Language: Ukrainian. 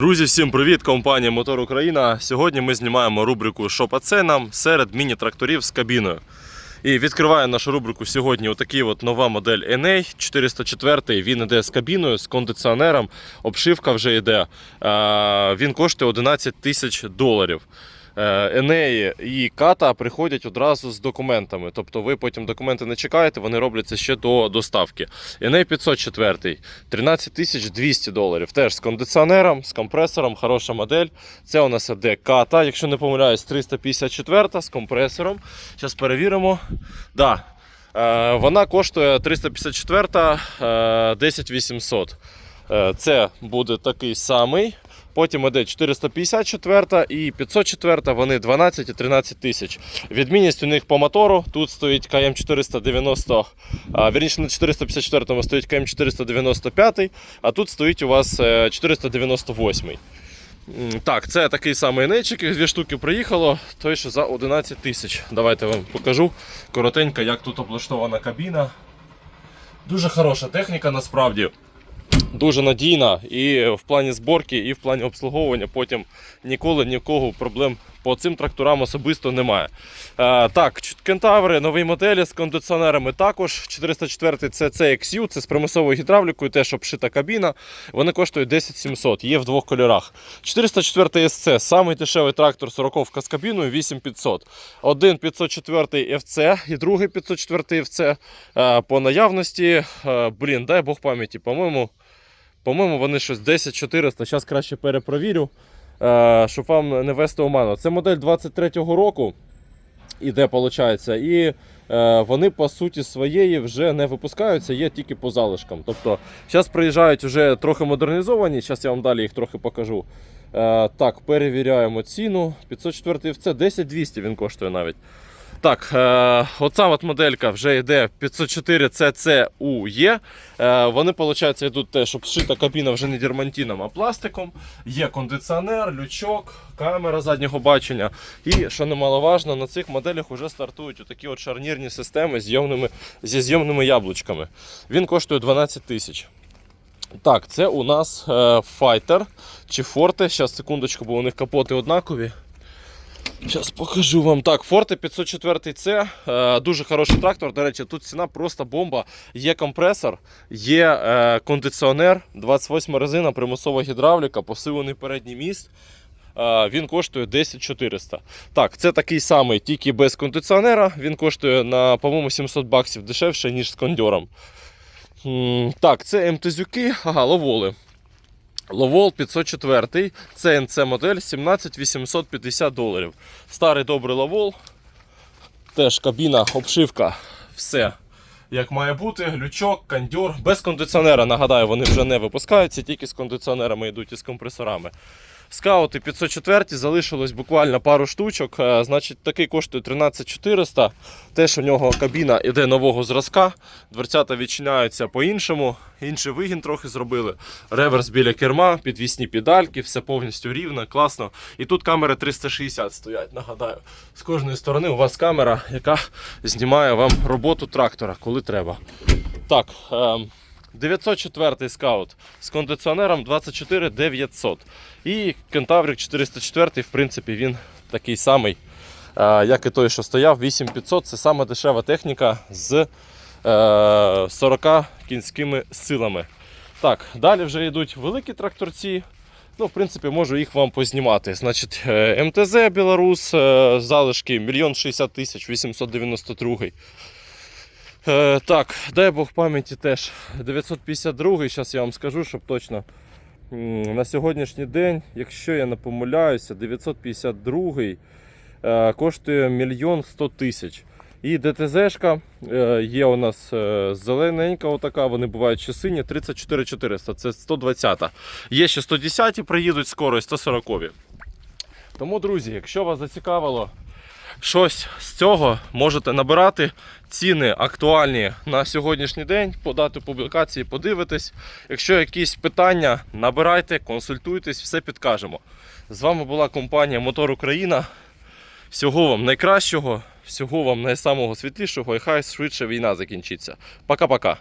Друзі, всім привіт! Компанія Мотор Україна. Сьогодні ми знімаємо рубрику «Що по ценам» серед міні-тракторів з кабіною. І відкриває нашу рубрику сьогодні отакий от нова модель NA 404. Він іде з кабіною, з кондиціонером. Обшивка вже йде. Він коштує 11 тисяч доларів. Е, Енеї і ката приходять одразу з документами. Тобто ви потім документи не чекаєте, вони робляться ще до доставки. Еней 504, 13 тисяч 200 доларів. Теж з кондиціонером, з компресором, хороша модель. Це у нас іде ката, якщо не помиляюсь, 354 з компресором. Зараз перевіримо. Да. Е, Вона коштує 354 е, 10 800. Е, Це буде такий самий. Потім іде 454 і 504, вони 12 і 13 тисяч. Відмінність у них по мотору. Тут стоїть КМ 490, вірніше на 454 стоїть КМ 495, а тут стоїть у вас е, 498. М, Так, це такий самий нечик, дві штуки приїхало, той що за 11 тисяч. Давайте вам покажу коротенько, як тут облаштована кабіна. Дуже хороша техніка насправді дуже надійна і в плані зборки, і в плані обслуговування. Потім ніколи ні в кого проблем по цим тракторам особисто немає. Е, так, кентаври, нові моделі з кондиціонерами також. 404 це CXU, це з примусовою гідравлікою, теж обшита кабіна. Вони коштують 10 700, є в двох кольорах. 404 SC, самий дешевий трактор 40 з кабіною 8500. Один 504 FC і другий 504 FC. Е, по наявності, е, блін, дай Бог пам'яті, по-моєму, по-моєму, вони щось 10 400. Зараз краще перепровірю, щоб вам не вести оману. Це модель 23-го року. Іде, виходить, і е, вони по суті своєї вже не випускаються, є тільки по залишкам. Тобто, зараз приїжджають вже трохи модернізовані, зараз я вам далі їх трохи покажу. Е, так, перевіряємо ціну. 504 FC 10200 він коштує навіть. Так, е, оця от моделька вже йде 504 CCUE. Е, вони, виходить, йдуть теж обшита кабіна вже не дермантином, а пластиком. Є кондиціонер, лючок, камера заднього бачення. І, що немаловажно, на цих моделях вже стартують такі от шарнірні системи зйомними, зі зйомними яблучками. Він коштує 12 тисяч. Так, це у нас е, Fighter чи Forte. Зараз секундочку, бо у них капоти однакові. Зараз покажу вам. Так, Forte 504 c дуже хороший трактор. До речі, тут ціна просто бомба. Є компресор, є е, кондиціонер, 28 резина, примусова гідравліка, посилений передній міст. Е, він коштує 10 400. Так, це такий самий, тільки без кондиціонера. Він коштує на, по-моєму, 700 баксів дешевше, ніж з кондьором. Так, це МТЗюки, ага, ловоли. Ловол 504 це НЦ модель 17850 доларів. Старий добрий ловол. Теж кабіна, обшивка, все як має бути. Лючок, кандюр. Без кондиціонера, нагадаю, вони вже не випускаються, тільки з кондиціонерами йдуть і з компресорами. Скаути 504 залишилось буквально пару штучок. Е, Значить, такий коштує 13400. Теж у нього кабіна іде нового зразка. Дверцята відчиняються по-іншому. Інший вигін трохи зробили. Реверс біля керма, підвісні педальки, все повністю рівно, класно. І тут камери 360 стоять. Нагадаю, з кожної сторони у вас камера, яка знімає вам роботу трактора, коли треба. Так. ем, 904 скаут з кондиціонером 24 900. І кентаврик 404, в принципі, він такий самий, е, як і той, що стояв, 8500. Це саме дешева техніка з е, 40 кінськими силами. Так, далі вже йдуть великі тракторці. Ну, в принципі, можу їх вам познімати. Значить, е, МТЗ Білорус, е, залишки 1 60 тисяч 892. Е, так, дай Бог пам'яті теж 952, зараз я вам скажу, щоб точно на сьогоднішній день, якщо я не помиляюся, 952 е, коштує мільйон 100 тисяч. І ДТЗшка е, є у нас е, зелененька, отака, вони бувають ще сині, 34 400, це 120. Є ще 110-ті, приїдуть скоро і 140. Тому, друзі, якщо вас зацікавило щось з цього можете набирати. Ціни актуальні на сьогоднішній день. По дату публікації подивитесь. Якщо якісь питання, набирайте, консультуйтесь, все підкажемо. З вами була компанія Мотор Україна. Всього вам найкращого, всього вам найсамого світлішого і хай швидше війна закінчиться. Пока-пока.